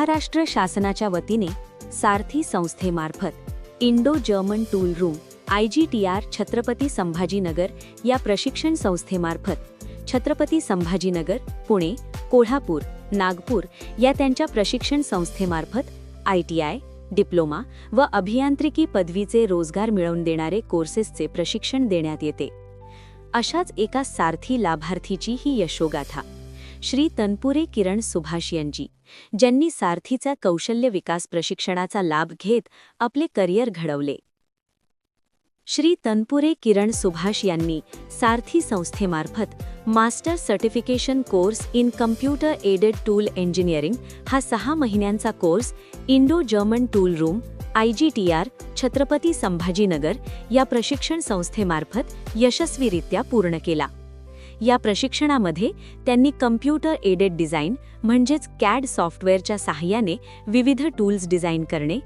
महाराष्ट्र शासनाच्या वतीने सारथी संस्थेमार्फत Indo German tool room I G T R Chhatrapati Sambhajinagar या प्रशिक्षण संस्थेमार्फत छत्रपती संभाजीनगर पुणे कोल्हापूर नागपूर या त्यांच्या प्रशिक्षण संस्थेमार्फत आय टी आय डिप्लोमा व अभियांत्रिकी पदवीचे रोजगार मिळवून देणारे कोर्सेसचे प्रशिक्षण देण्यात येते. अशाच एका सारथी लाभार्थीची ही यशोगाथा. श्री तनपुरे किरण सुभाष यांची ज्यांनी सारथीचा कौशल्य विकास प्रशिक्षणाचा लाभ घेत आपले करिअर घडवले. श्री तनपुरे किरण सुभाष यांनी सारथी संस्थेमार्फत master certification course in computer aided tool engineering हा सहा महिन्यांचा course Indo German tool room I G T R Chhatrapati Sambhajinagar या प्रशिक्षण संस्थेमार्फत यशस्वीरित्या पूर्ण केला. या प्रशिक्षणामध्ये त्यांनी कम्प्युटर एडेड डिझाईन म्हणजेच कॅड सॉफ्टवेअरच्या सहाय्याने विविध टूल्स डिझाईन करणे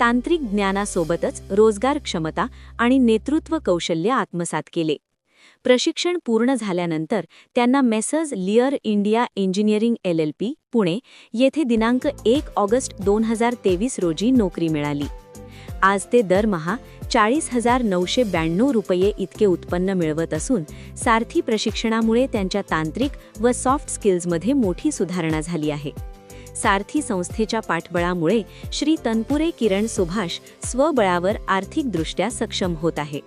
तांत्रिक ज्ञानासोबतच रोजगार क्षमता आणि नेतृत्व कौशल्य आत्मसात केले. प्रशिक्षण पूर्ण झाल्यानंतर त्यांना messrs Lear India engineering L L P Pune येथे दिनांक एक ऑगस्ट दोन हजार तेवीस रोजी नोकरी मिळाली. आज ते दरमहा चाळीस हजार नऊशे ब्याण्णव रुपये इतके उत्पन्न मिळवत असून सारथी प्रशिक्षणामुळे त्यांच्या तांत्रिक व सॉफ्ट स्किल्समध्ये मोठी सुधारणा झाली आहे. सारथी संस्थेच्या पाठबळामुळे श्री तनपुरे किरण सुभाष स्वबळावर आर्थिकदृष्ट्या सक्षम होत आहे.